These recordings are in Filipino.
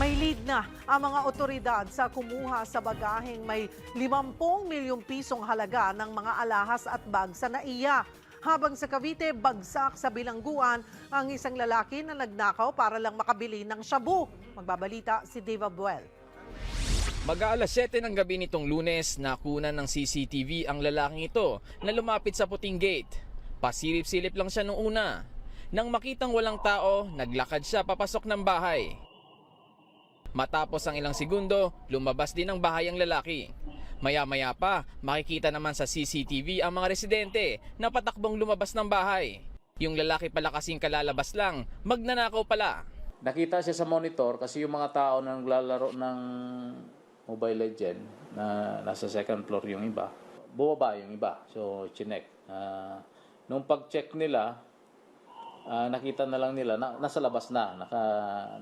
May lead na ang mga otoridad sa kumuha sa bagaheng may 50 milyong pisong halaga ng mga alahas at bag sa NAIA. Habang sa Cavite, bagsak sa bilangguan ang isang lalaki na nagnakaw para lang makabili ng shabu. Magbabalita si Dave Abuel. Mag-aalas 7 ng gabi nitong lunes, nakunan ng CCTV ang lalaking ito na lumapit sa puting gate. Pasilip-silip lang siya nung una. Nang makitang walang tao, naglakad siya papasok ng bahay. Matapos ang ilang segundo, lumabas din ng bahay ang lalaki. Maya-maya pa, makikita naman sa CCTV ang mga residente na patakbong lumabas ng bahay. Yung lalaki pala kasing kalalabas lang, magnanakaw pala. Nakita siya sa monitor kasi yung mga tao na naglalaro ng Mobile Legend na nasa second floor yung iba, bumaba yung iba. So, chinek. Ah, nung pag-check nila, ah, nakita na lang nila na nasa labas na, naka,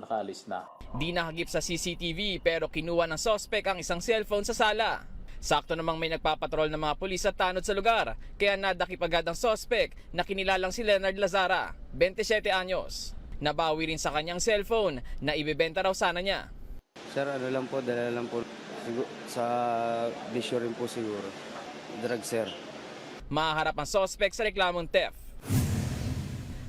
nakaalis na. Di nakagip sa CCTV pero kinuha ng sospek ang isang cellphone sa sala. Sakto namang may nagpapatrol ng mga pulis at tanod sa lugar, kaya nadakip agad ang sospek na kinilalang si Leonard Lazara, 27 anyos. Nabawi rin sa kanyang cellphone na ibebenta raw sana niya. Sir, ano lang po, dala lang po sa bisyo rin po siguro. Drug, sir. Mahaharap ang sospek sa reklamong theft.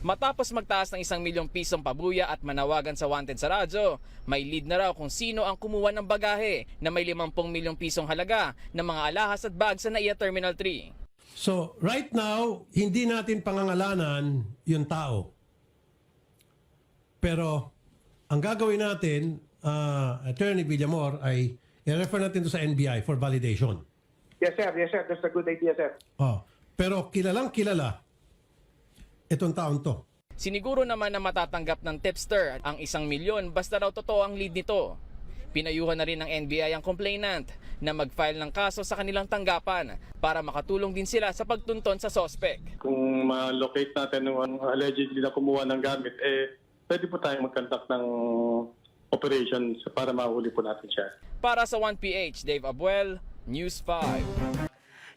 Matapos magtaas ng isang milyong pisong pabuya at manawagan sa wanted sa radyo, may lead na raw kung sino ang kumuha ng bagahe na may 50 milyong pisong halaga ng mga alahas at bag sa NAIA Terminal 3. So, right now, hindi natin pangangalanan yung tao. Pero, ang gagawin natin, uh, Attorney Villamor, ay i-refer natin to sa NBI for validation. Yes, sir. Yes, sir. That's a good idea, sir. Oh, pero kilalang kilala itong taon to. Siniguro naman na matatanggap ng tipster ang isang milyon basta raw totoo ang lead nito. Pinayuhan na rin ng NBI ang complainant na mag-file ng kaso sa kanilang tanggapan para makatulong din sila sa pagtunton sa sospek. kung ma-locate natin yung allegedly na kumuha ng gamit, eh, pwede po tayong mag-conduct ng operation para mahuli po natin siya. Para sa 1PH, Dave Abuel, News 5.